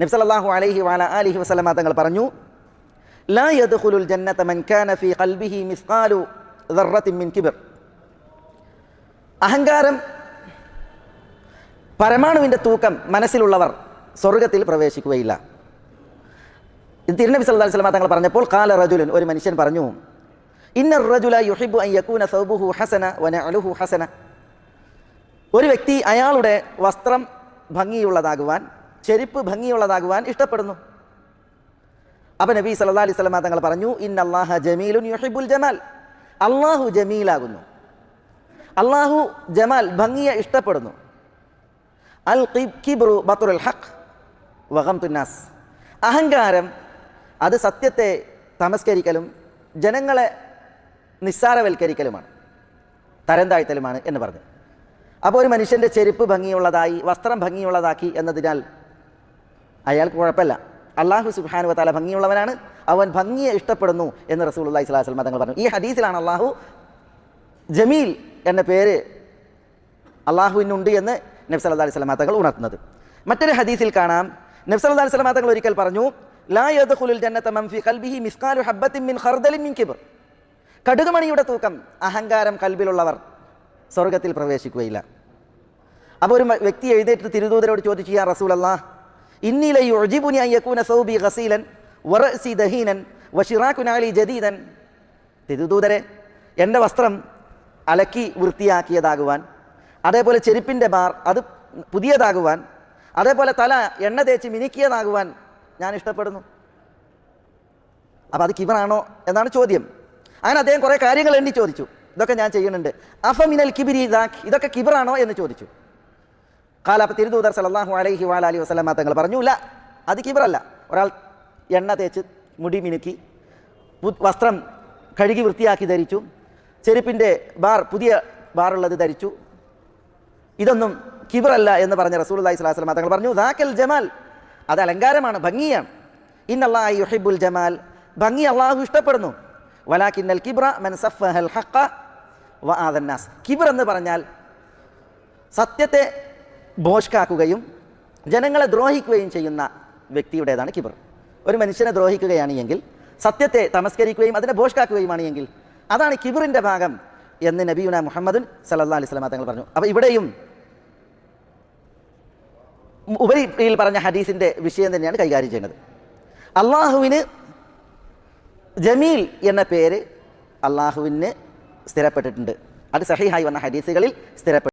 നബ്സല്ലാഹു അലൈഹി വാല അലിഹി വസ്ലമ തങ്ങൾ പറഞ്ഞു ലാ യദ്ഖുലുൽ ജന്നത മൻ കാന ഫീ ഖൽബിഹി മിസ്ഖാലു മിൻ അഹങ്കാരം പരമാണുവിന്റെ തൂക്കം മനസ്സിലുള്ളവർ സ്വർഗത്തിൽ പ്രവേശിക്കുകയില്ല. തിരുനബി സല്ലല്ലാഹു അലൈഹി തങ്ങൾ പറഞ്ഞപ്പോൾ കാല റജുലൻ ഒരു മനുഷ്യൻ പറഞ്ഞു ഇന്ന റജുല യുഹിബു അൻ യകൂന സൗബുഹു ഹസന വനഅലുഹു ഹസന. ഒരു വ്യക്തി അയാളുടെ വസ്ത്രം ഭംഗിയുള്ളതാകുവാൻ ചെരുപ്പ് ഭംഗിയുള്ളതാകുവാൻ ഇഷ്ടപ്പെടുന്നു. അപ്പം നബി സല്ലാ അലൈഹി വസല്ലമ തങ്ങൾ പറഞ്ഞു ഇൻ അള്ളാഹ ജമീലുൻ യുഹിബുൽ ജമാൽ. അള്ളാഹു ജമീലാകുന്നു. അള്ളാഹു ജമാൽ ഭംഗിയെ ഇഷ്ടപ്പെടുന്നു. അൽ കിബ്രു ബത്തുൽ ഹഖ് വഹം തുന്നാസ് അഹങ്കാരം അത് സത്യത്തെ തമസ്കരിക്കലും ജനങ്ങളെ നിസ്സാരവൽക്കരിക്കലുമാണ് തരം താഴ്ത്തലുമാണ് എന്ന് പറഞ്ഞു. അപ്പോൾ ഒരു മനുഷ്യന്റെ ചെരുപ്പ് ഭംഗിയുള്ളതായി വസ്ത്രം ഭംഗിയുള്ളതാക്കി എന്നതിനാൽ അയാൾക്ക് കുഴപ്പമില്ല. അള്ളാഹു സുബാനു വത്താല ഭംഗിയുള്ളവനാണ്. അവൻ ഭംഗിയെ ഇഷ്ടപ്പെടുന്നു എന്ന് റസൂൽ അള്ളഹി സ്വലാഹു വസ്ലം തങ്ങൾ പറഞ്ഞു. ഈ ഹദീസിലാണ് അള്ളാഹു ജമീൽ എന്ന പേര് അള്ളാഹുവിനുണ്ട് എന്ന് നബ്സ് അലൈഹി സ്വലാം തങ്ങൾ ഉണർത്തുന്നത്. മറ്റൊരു ഹദീസിൽ കാണാം. നബ്സ് അലൈഹി സ്വലാം തങ്ങൾ ഒരിക്കൽ പറഞ്ഞു കടുകുമണിയുടെ തൂക്കം അഹങ്കാരം കൽബിലുള്ളവർ സ്വർഗത്തിൽ പ്രവേശിക്കുകയില്ല. അപ്പോൾ ഒരു വ്യക്തി എഴുന്നേറ്റ് തിരുദൂതരോട് ചോദിച്ചു യാ റസൂൽ അല്ലാഹ് ഇന്നീല യുജിബുനി സൗബി ഗസീലൻ വറസി ദഹീനൻ വഷിറാഖുനാലി ജദീദൻ. തിരുദൂതരെ എന്റെ വസ്ത്രം അലക്കി വൃത്തിയാക്കിയതാകുവാൻ അതേപോലെ ചെരുപ്പിന്റെ ബാർ അത് പുതിയതാകുവാൻ അതേപോലെ തല എണ്ണ തേച്ച് മിനുക്കിയതാകുവാൻ ഞാൻ ഇഷ്ടപ്പെടുന്നു. അപ്പോൾ അത് കിബറാണോ എന്നാണ് ചോദ്യം. അങ്ങനെ അദ്ദേഹം കുറേ കാര്യങ്ങൾ എണ്ണി ചോദിച്ചു. ഇതൊക്കെ ഞാൻ ചെയ്യുന്നുണ്ട്. അഫമിനൽ കിബിരി ഇതൊക്കെ കിബറാണോ എന്ന് ചോദിച്ചു. കാല അപ്പോൾ തിരുദൂതർ സലാഹു അലൈഹി വാല അലി വസ്ലമ തങ്ങൾ പറഞ്ഞു ഇല്ല അത് കിബറല്ല. ഒരാൾ എണ്ണ തേച്ച് മുടി മിനുക്കി വസ്ത്രം കഴുകി വൃത്തിയാക്കി ധരിച്ചു ചെരുപ്പിന്റെ ബാർ പുതിയ ബാറുള്ളത് ധരിച്ചു. ഇതൊന്നും കിബറല്ല എന്ന് പറഞ്ഞ റസൂൽ അലൈഹി സ്വലാഹു വസ്ലമ തങ്ങൾ പറഞ്ഞു ദാക്കൽ ജമാൽ അത് അലങ്കാരമാണ് ഭംഗിയാണ്. ഇന്നല്ലാ യുഹിബുൽ ജമാൽ ഭംഗി അള്ളാഹു ഇഷ്ടപ്പെടുന്നു. വലാക്കിന്നൽ കിബ്ര മൻ സഫഹൽ ഹഖ വ ആദന്നാസ് കിബർ എന്ന് പറഞ്ഞാൽ സത്യത്തെ ഭോഷ്കാക്കുകയും ജനങ്ങളെ ദ്രോഹിക്കുകയും ചെയ്യുന്ന വ്യക്തിയുടേതാണ് കിബർ. ഒരു മനുഷ്യനെ ദ്രോഹിക്കുകയാണ് എങ്കിൽ സത്യത്തെ തമസ്കരിക്കുകയും അതിനെ ഭോഷ്കാക്കുകയുമാണ് എങ്കിൽ അതാണ് കിബറിന്റെ ഭാഗം എന്ന് നബിയുന മുഹമ്മദുൻ സല്ലാ അലൈഹി സ്വലാ തങ്ങൾ പറഞ്ഞു. അപ്പോൾ ഇവിടെയും ഉപരിയിൽ പറഞ്ഞ ഹദീസിന്റെ വിഷയം തന്നെയാണ് കൈകാര്യം ചെയ്യുന്നത്. അള്ളാഹുവിന് ജമീൽ എന്ന പേര് അള്ളാഹുവിന് സ്ഥിരപ്പെട്ടിട്ടുണ്ട്. അത് സഹിഹായി വന്ന ഹദീസുകളിൽ സ്ഥിരപ്പെട്ടു